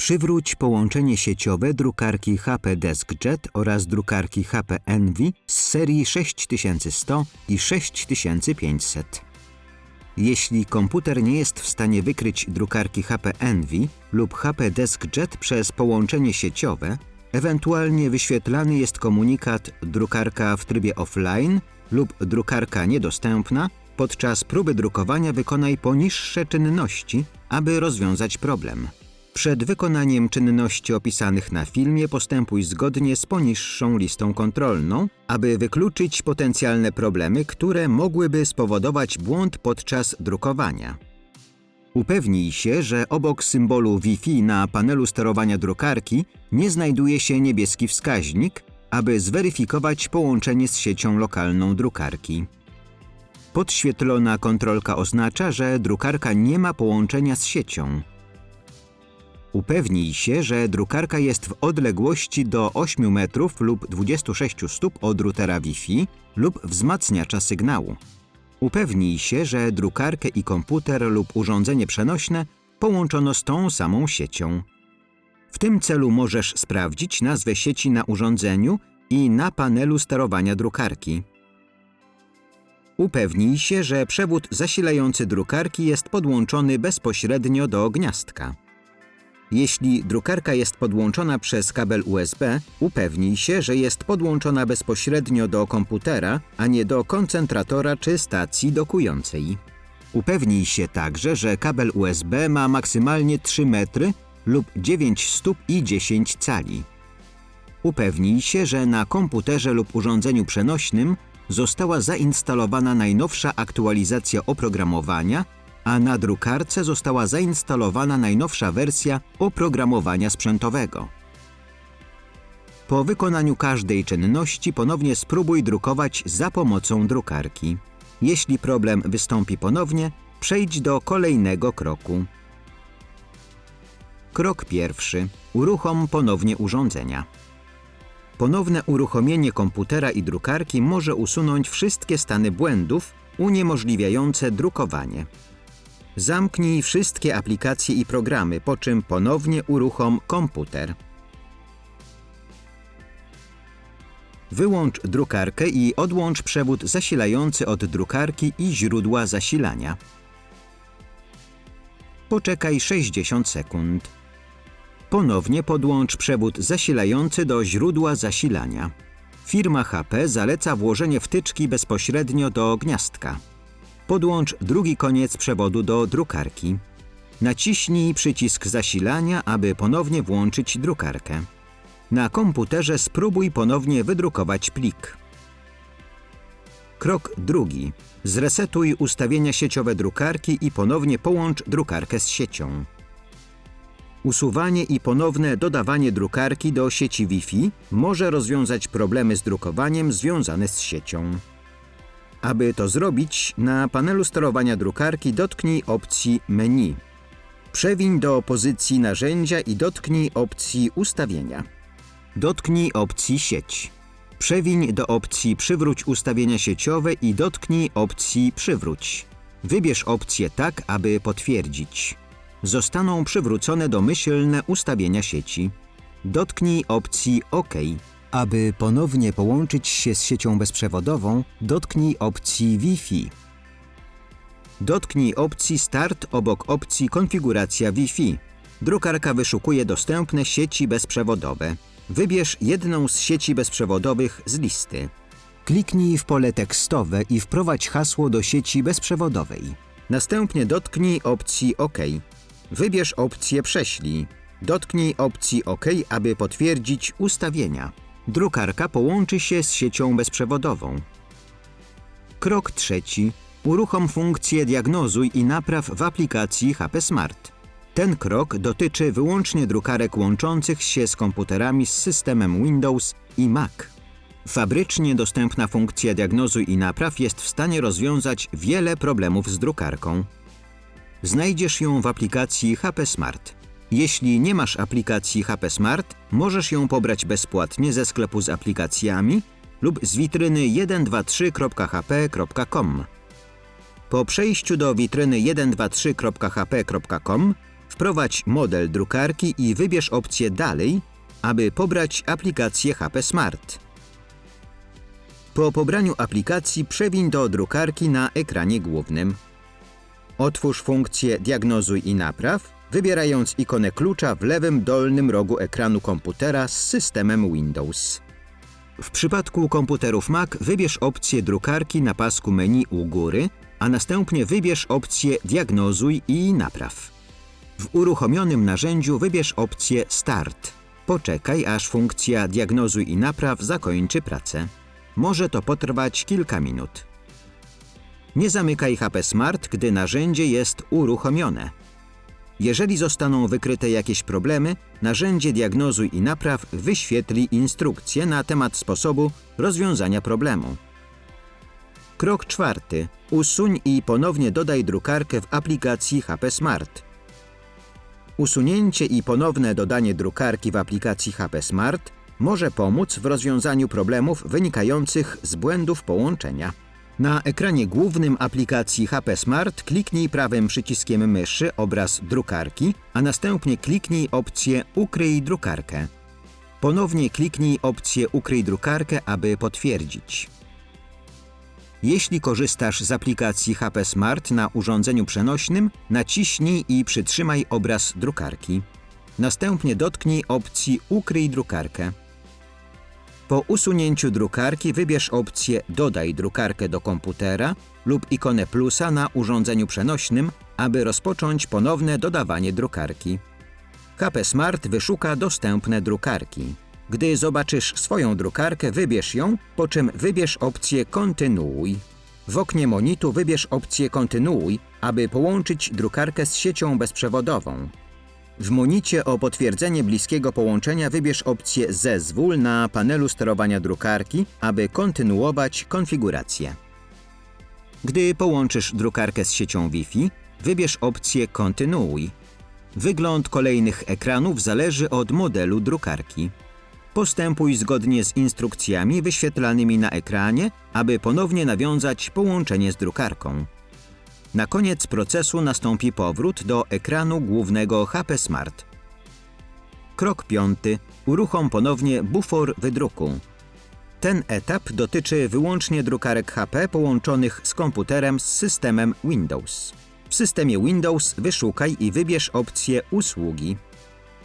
Przywróć połączenie sieciowe drukarki HP DeskJet oraz drukarki HP Envy z serii 6100 i 6500. Jeśli komputer nie jest w stanie wykryć drukarki HP Envy lub HP DeskJet przez połączenie sieciowe, ewentualnie wyświetlany jest komunikat drukarka w trybie offline lub drukarka niedostępna, podczas próby drukowania wykonaj poniższe czynności, aby rozwiązać problem. Przed wykonaniem czynności opisanych na filmie postępuj zgodnie z poniższą listą kontrolną, aby wykluczyć potencjalne problemy, które mogłyby spowodować błąd podczas drukowania. Upewnij się, że obok symbolu Wi-Fi na panelu sterowania drukarki nie znajduje się niebieski wskaźnik, aby zweryfikować połączenie z siecią lokalną drukarki. Podświetlona kontrolka oznacza, że drukarka nie ma połączenia z siecią. Upewnij się, że drukarka jest w odległości do 8 metrów lub 26 stóp od routera Wi-Fi lub wzmacniacza sygnału. Upewnij się, że drukarkę i komputer lub urządzenie przenośne połączono z tą samą siecią. W tym celu możesz sprawdzić nazwę sieci na urządzeniu i na panelu sterowania drukarki. Upewnij się, że przewód zasilający drukarki jest podłączony bezpośrednio do gniazdka. Jeśli drukarka jest podłączona przez kabel USB, upewnij się, że jest podłączona bezpośrednio do komputera, a nie do koncentratora czy stacji dokującej. Upewnij się także, że kabel USB ma maksymalnie 3 metry lub 9 stóp i 10 cali. Upewnij się, że na komputerze lub urządzeniu przenośnym została zainstalowana najnowsza aktualizacja oprogramowania, a na drukarce została zainstalowana najnowsza wersja oprogramowania sprzętowego. Po wykonaniu każdej czynności ponownie spróbuj drukować za pomocą drukarki. Jeśli problem wystąpi ponownie, przejdź do kolejnego kroku. Krok pierwszy. Uruchom ponownie urządzenia. Ponowne uruchomienie komputera i drukarki może usunąć wszystkie stany błędów uniemożliwiające drukowanie. Zamknij wszystkie aplikacje i programy, po czym ponownie uruchom komputer. Wyłącz drukarkę i odłącz przewód zasilający od drukarki i źródła zasilania. Poczekaj 60 sekund. Ponownie podłącz przewód zasilający do źródła zasilania. Firma HP zaleca włożenie wtyczki bezpośrednio do gniazdka. Podłącz drugi koniec przewodu do drukarki. Naciśnij przycisk zasilania, aby ponownie włączyć drukarkę. Na komputerze spróbuj ponownie wydrukować plik. Krok drugi. Zresetuj ustawienia sieciowe drukarki i ponownie połącz drukarkę z siecią. Usuwanie i ponowne dodawanie drukarki do sieci Wi-Fi może rozwiązać problemy z drukowaniem związane z siecią. Aby to zrobić, na panelu sterowania drukarki dotknij opcji Menu. Przewiń do pozycji narzędzia i dotknij opcji Ustawienia. Dotknij opcji Sieć. Przewiń do opcji Przywróć ustawienia sieciowe i dotknij opcji Przywróć. Wybierz opcję tak, aby potwierdzić. Zostaną przywrócone domyślne ustawienia sieci. Dotknij opcji OK. Aby ponownie połączyć się z siecią bezprzewodową, dotknij opcji Wi-Fi. Dotknij opcji Start obok opcji Konfiguracja Wi-Fi. Drukarka wyszukuje dostępne sieci bezprzewodowe. Wybierz jedną z sieci bezprzewodowych z listy. Kliknij w pole tekstowe i wprowadź hasło do sieci bezprzewodowej. Następnie dotknij opcji OK. Wybierz opcję Prześlij. Dotknij opcji OK, aby potwierdzić ustawienia. Drukarka połączy się z siecią bezprzewodową. Krok trzeci. Uruchom funkcję Diagnozuj i napraw w aplikacji HP Smart. Ten krok dotyczy wyłącznie drukarek łączących się z komputerami z systemem Windows i Mac. Fabrycznie dostępna funkcja Diagnozuj i napraw jest w stanie rozwiązać wiele problemów z drukarką. Znajdziesz ją w aplikacji HP Smart. Jeśli nie masz aplikacji HP Smart, możesz ją pobrać bezpłatnie ze sklepu z aplikacjami lub z witryny 123.hp.com. Po przejściu do witryny 123.hp.com Wprowadź model drukarki i wybierz opcję Dalej, aby pobrać aplikację HP Smart. Po pobraniu aplikacji przewiń do drukarki na ekranie głównym. Otwórz funkcję Diagnozuj i napraw, wybierając ikonę klucza w lewym dolnym rogu ekranu komputera z systemem Windows. W przypadku komputerów Mac wybierz opcję drukarki na pasku menu u góry, a następnie wybierz opcję Diagnozuj i napraw. W uruchomionym narzędziu wybierz opcję Start. Poczekaj, aż funkcja Diagnozuj i napraw zakończy pracę. Może to potrwać kilka minut. Nie zamykaj HP Smart, gdy narzędzie jest uruchomione. Jeżeli zostaną wykryte jakieś problemy, narzędzie Diagnozuj i Napraw wyświetli instrukcję na temat sposobu rozwiązania problemu. Krok czwarty. Usuń i ponownie dodaj drukarkę w aplikacji HP Smart. Usunięcie i ponowne dodanie drukarki w aplikacji HP Smart może pomóc w rozwiązaniu problemów wynikających z błędów połączenia. Na ekranie głównym aplikacji HP Smart kliknij prawym przyciskiem myszy obraz drukarki, a następnie kliknij opcję Ukryj drukarkę. Ponownie kliknij opcję Ukryj drukarkę, aby potwierdzić. Jeśli korzystasz z aplikacji HP Smart na urządzeniu przenośnym, naciśnij i przytrzymaj obraz drukarki. Następnie dotknij opcji Ukryj drukarkę. Po usunięciu drukarki wybierz opcję Dodaj drukarkę do komputera lub ikonę plusa na urządzeniu przenośnym, aby rozpocząć ponowne dodawanie drukarki. HP Smart wyszuka dostępne drukarki. Gdy zobaczysz swoją drukarkę, wybierz ją, po czym wybierz opcję Kontynuuj. W oknie monitu wybierz opcję Kontynuuj, aby połączyć drukarkę z siecią bezprzewodową. W monicie o potwierdzenie bliskiego połączenia wybierz opcję Zezwól na panelu sterowania drukarki, aby kontynuować konfigurację. Gdy połączysz drukarkę z siecią Wi-Fi, wybierz opcję Kontynuuj. Wygląd kolejnych ekranów zależy od modelu drukarki. Postępuj zgodnie z instrukcjami wyświetlanymi na ekranie, aby ponownie nawiązać połączenie z drukarką. Na koniec procesu nastąpi powrót do ekranu głównego HP Smart. Krok piąty. Uruchom ponownie bufor wydruku. Ten etap dotyczy wyłącznie drukarek HP połączonych z komputerem z systemem Windows. W systemie Windows wyszukaj i wybierz opcję Usługi.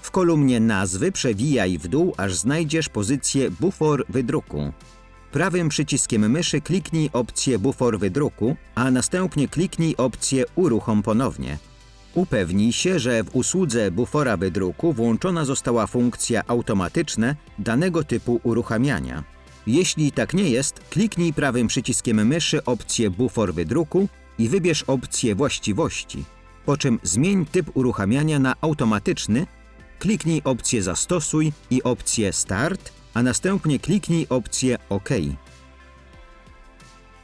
W kolumnie nazwy przewijaj w dół, aż znajdziesz pozycję bufor wydruku. Prawym przyciskiem myszy kliknij opcję bufor wydruku, a następnie kliknij opcję uruchom ponownie. Upewnij się, że w usłudze bufora wydruku włączona została funkcja automatyczne danego typu uruchamiania. Jeśli tak nie jest, kliknij prawym przyciskiem myszy opcję bufor wydruku i wybierz opcję właściwości, po czym zmień typ uruchamiania na automatyczny, kliknij opcję zastosuj i opcję start, a następnie kliknij opcję OK.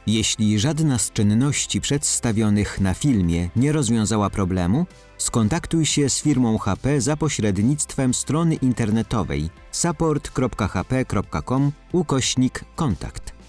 Jeśli żadna z czynności przedstawionych na filmie nie rozwiązała problemu, skontaktuj się z firmą HP za pośrednictwem strony internetowej support.hp.com ukośnik kontakt.